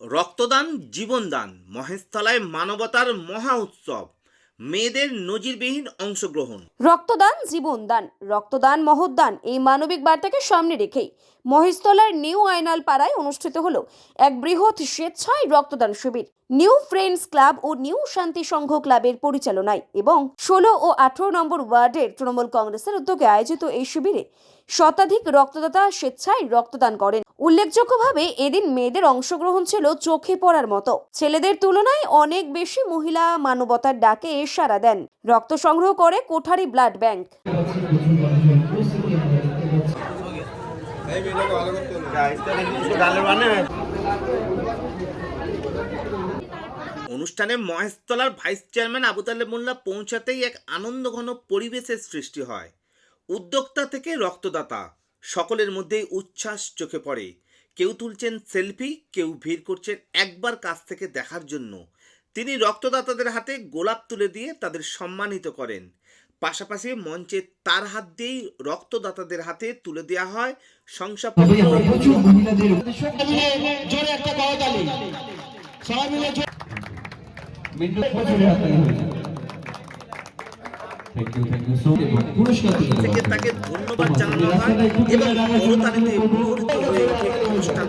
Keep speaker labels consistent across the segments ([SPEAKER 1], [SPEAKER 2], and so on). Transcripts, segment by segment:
[SPEAKER 1] রক্তদান, জীবনদান, মহেশতলায় মানবতার মহা উৎসব, মেয়েদের নজিরবিহীন অংশগ্রহণ।
[SPEAKER 2] রক্তদান, জীবনদান, রক্তদান, মহদান এই মানবিক বার্তাকে সামনে রেখেই মহেশতলার নিউ আয়নাল পাড়ায় অনুষ্ঠিত হলো এক বৃহৎ স্বেচ্ছায় রক্তদান শিবির। নিউ ফ্রেন্ডস ক্লাব ও নিউ শান্তি সংঘ ক্লাবের পরিচালনায় এবং ষোলো ও আঠারো নম্বর ওয়ার্ডের তৃণমূল কংগ্রেসের উদ্যোগে আয়োজিত এই শিবিরে শতাধিক রক্তদাতা স্বেচ্ছায় রক্তদান করেন। উল্লেখযোগ্যভাবে এদিন মেয়েদের অংশগ্রহণ ছিল চোখে পড়ার মতো। ছেলেদের তুলনায় অনেক বেশি মহিলা মানবতার ডাকে সাড়া দেন। রক্ত সংগ্রহ করে কোঠারি ব্লাড ব্যাংক।
[SPEAKER 1] অনুষ্ঠানে মহেশতলার ভাইস চেয়ারম্যান আবু তালেব মোল্লা পৌঁছাতেই এক আনন্দঘন পরিবেশের সৃষ্টি হয়। উদ্যোক্তা থেকে রক্তদাতা। সকলের মধ্যেই উচ্ছ্বাস চোখে পড়ে। কেউ তুলছেন সেলফি কেউ ভিড় করছেন একবার কাছ থেকে দেখার জন্য। তিনি রক্তদাতাদের হাতে গোলাপ তুলে দিয়ে তাদের সম্মানিত করেন। পাশাপাশি মঞ্চে তার হাত দিয়েই রক্তদাতাদের হাতে তুলে দেওয়া হয় শংসাপত্র। থেকে তাকে ধন্যবাদ জানানো হয় এবং করতালিতে হয়ে ওঠে অনুষ্ঠান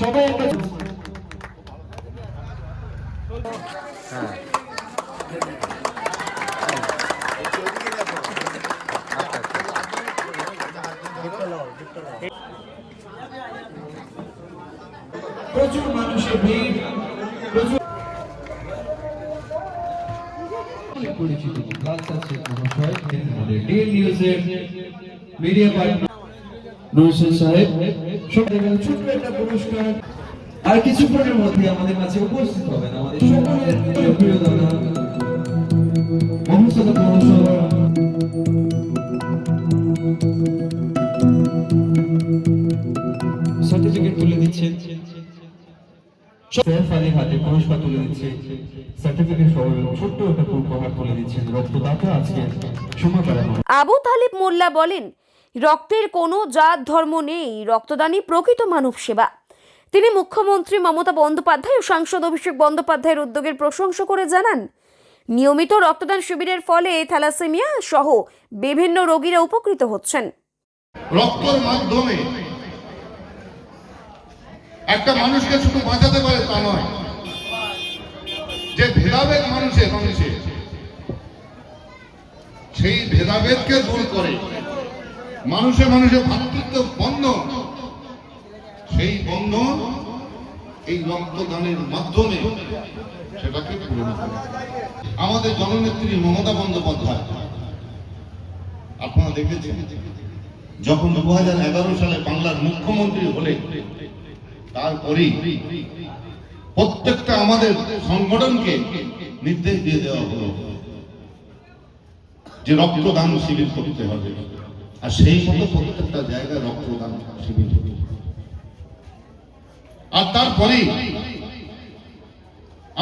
[SPEAKER 3] সবাই। প্রচুর মানুষের ভিড়। পরিচিত রোশন সাহেব সব ছোট্ট একটা পুরস্কার। আর কিছুক্ষণের মধ্যে আমাদের মাঝে উপস্থিত হবেন আমাদের সকলের সার্টিফিকেট তুলে দিচ্ছেন। সৈয়দ আলী হাতে পুরস্কার তুলে দিচ্ছে। সার্টিফিকেট সহ ছোট্ট একটা উপহার তুলে দিচ্ছেন রক্তদাতা আজকে
[SPEAKER 2] আবু তালিব মোল্লা বলেন রক্তের কোনো জাত ধর্ম নেই রক্তদানই প্রকৃত মানব সেবা। তিনি মুখ্যমন্ত্রী মমতা বন্দ্যোপাধ্যায় ও সাংসদ অভিষেক বন্দ্যোপাধ্যায়ের উদ্যোগের প্রশংসা করে জানান নিয়মিত রক্তদান শিবিরের ফলে থ্যালাসেমিয়া সহ বিভিন্ন রোগীরা উপকৃত হচ্ছেন।
[SPEAKER 4] রক্তের মাধ্যমে একটা মানুষকে শুধু বাঁচাতে পারে তা নয়, যে ভেদাভেদ মানুষের মানুষের সেই ভেদাভেদকে দূর করে মানুষে মানুষে ভাতৃত্ব বন্ধন সেই বন্ধন এই রক্তদানের মাধ্যমে সেটাকে পূরণ করে। আমাদের জননেত্রী মমতা বন্দ্যোপাধ্যায়, আপনারা দেখেছেন, যখন দু হাজার এগারো সালে বাংলার মুখ্যমন্ত্রী হলে তারপরেই প্রত্যেকটা আমাদের সংগঠনকে নির্দেশ দিয়ে দেওয়া হলো যে রক্তদান শিবির করতে হবে। আর সেই মতো প্রত্যেকটা জায়গায় রক্তদান শিবির। আর তারপরেই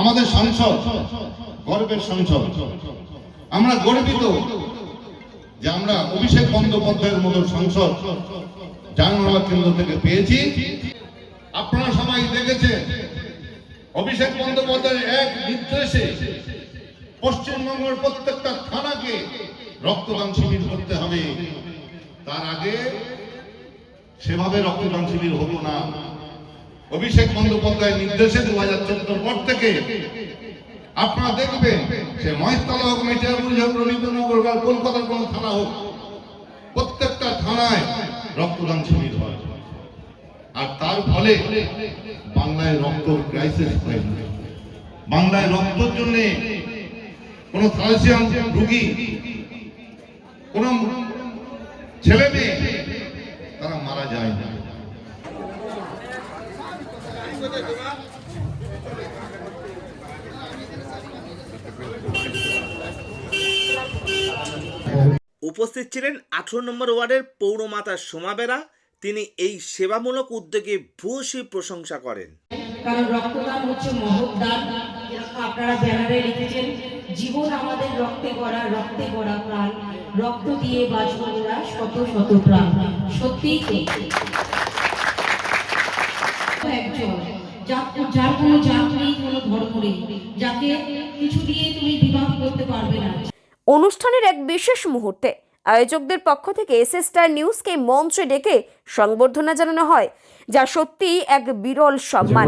[SPEAKER 4] আমাদের সংসদ, গর্বের সংসদ, আমরা গর্বিত যে আমরা অভিষেক বন্দ্যোপাধ্যায়ের মতো সংসদ, জানমালা কেন্দ্র থেকে পেয়েছি। আপনারা সবাই দেখেছেন। অভিষেক বন্দ্যোপাধ্যায়ের এক নির্দেশে পশ্চিমবঙ্গের প্রত্যেকটা থানাকে রক্তদান শিবির করতে হবে। তার আগে সেভাবে রক্তদান শিবির হলো না। অভিষেক বন্দ্যোপাধ্যায়ের নির্দেশে দু হাজার চোদ্দোর পর থেকে আপনারা দেখবেন সে মহেশতলা হোক মেটিয়ারপুর হোক, রবীন্দ্রনগর বা কলকাতার কোনো থানা হোক, প্রত্যেকটা থানায় রক্তদান শিবির হয়। আর তার ফলে বাংলায় রক্ত ক্রাইসিস বাংলায় রক্তর জন্য কোন থ্যালাসিয়াম রোগী, কোন ছেলে মেয়ে, তারা মারা যায় না।
[SPEAKER 1] উপস্থিত ছিলেন আঠারো নম্বর ওয়ার্ডের পৌরমাতা সোমাবেরা তিনি এই সেবামূলক উদ্যোগে ভূয়সী প্রশংসা করেন।
[SPEAKER 5] কারণ রক্তদান হচ্ছে মহৎ দান আপনারা ব্যানারে লিখেছেন জীবন আমাদের রক্তে গড়া রক্তে গড়া প্রাণ। রক্ত দিয়ে বাঁচব মোরা শত শত প্রাণ। সত্যিই একজন যার যার কোনো জাত নেই কোনো ধর্ম নেই যাকে কিছু দিয়ে তুমি বিবাহ করতে পারবে না।
[SPEAKER 2] অনুষ্ঠানের এক বিশেষ মুহূর্তে আয়োজকদের পক্ষ থেকে এস স্টার নিউজকে মঞ্চে ডেকে সংবর্ধনা জানানো হয় যা সত্যিই এক বিরল সম্মান।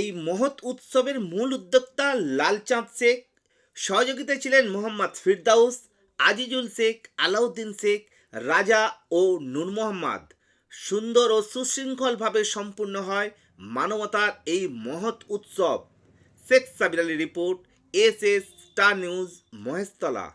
[SPEAKER 1] এই মহৎ উৎসবের মূল উদ্যোক্তা লালচাঁদ শেখ সহযোগিতায় ছিলেন মোহাম্মদ ফিরদাউস আজিজুল শেখ আলাউদ্দিন শেখ রাজা ও নূর মোহাম্মদ। সুন্দর ও সুশৃঙ্খলভাবে সম্পূর্ণ হয় মানবতার এই মহৎ উৎসব। Sheikh Sabir report, S S Star News Maheshtala.